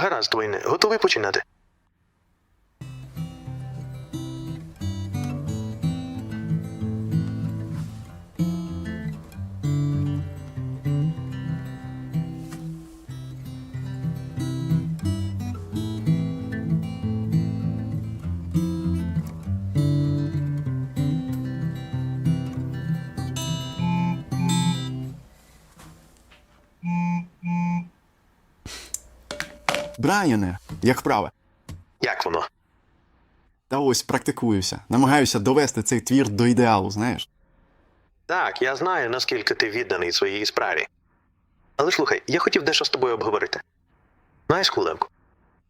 Гаразд, Дуейне, готовий починати. Брайане, як вправи? Як воно? Та ось практикуюся. Намагаюся довести цей твір до ідеалу, знаєш. Так, я знаю, наскільки ти відданий своїй справі. Але слухай, я хотів дещо з тобою обговорити. Знаєш хвилинку?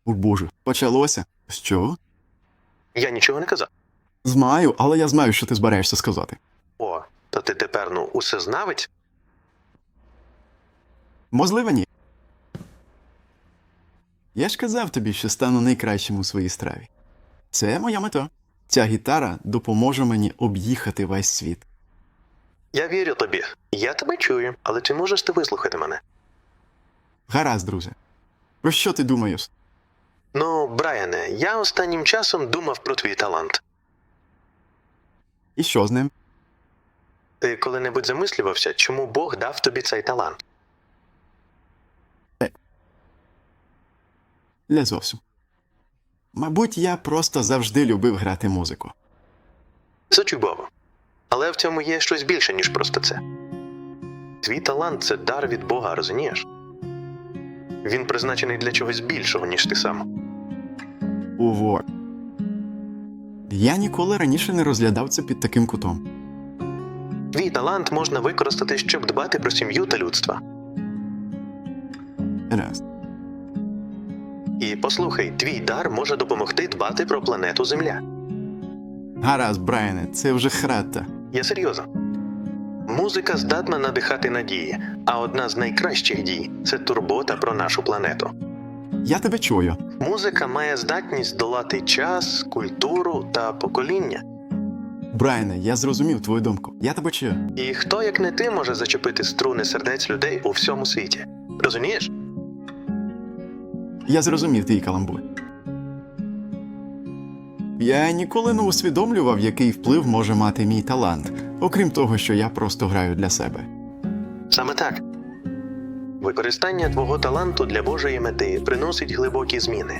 О Боже, почалося. Що? Я нічого не казав. Знаю, але я знаю, що ти збираєшся сказати. О, то ти тепер ну усе знавець? Можливо, ні. Я ж казав тобі, що стану найкращим у своїй страві. Це моя мета. Ця гітара допоможе мені об'їхати весь світ. Я вірю тобі. Я тебе чую, але чи можеш ти вислухати мене? Гаразд, друже. Про що ти думаєш? Ну, Брайане, я останнім часом думав про твій талант. І що з ним? Ти коли-небудь замислювався, чому Бог дав тобі цей талант? Не зовсім. Мабуть, я просто завжди любив грати музику. Це чудово. Але в цьому є щось більше, ніж просто це. Твій талант це дар від Бога, розумієш? Він призначений для чогось більшого, ніж ти сам. Ого. Я ніколи раніше не розглядав це під таким кутом. Твій талант можна використати, щоб дбати про сім'ю та людство. Раз. І послухай, твій дар може допомогти дбати про планету Земля. Гаразд, Брайане, це вже храта. Я серйозно. Музика здатна надихати надії, а одна з найкращих дій це турбота про нашу планету. Я тебе чую. Музика має здатність долати час, культуру та покоління. Брайане, я зрозумів твою думку. Я тебе чую. І хто, як не ти, може зачепити струни сердець людей у всьому світі? Розумієш? Я зрозумів твій каламбур. Я ніколи не усвідомлював, який вплив може мати мій талант, окрім того, що я просто граю для себе. Саме так. Використання твого таланту для Божої мети приносить глибокі зміни.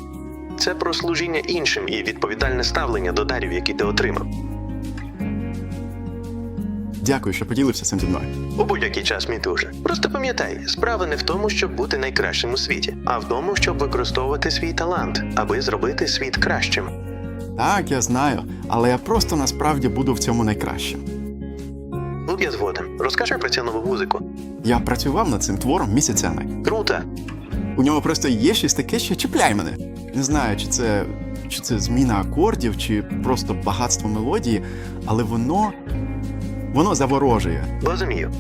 Це про служіння іншим і відповідальне ставлення до дарів, які ти отримав. Дякую, що поділився цим зі мною. У будь-який час, мій друже. Просто пам'ятай, справа не в тому, щоб бути найкращим у світі, а в тому, щоб використовувати свій талант, аби зробити світ кращим. Так, я знаю, але я просто насправді буду в цьому найкращим. Тут я згоден. Розкажи про цю нову музику. Я працював над цим твором місяцями. Круто! У нього просто є щось таке, що чіпляє мене. Не знаю, чи це, чи це зміна акордів, чи просто багатство мелодії, але воно. Воно заворожує. Розумію.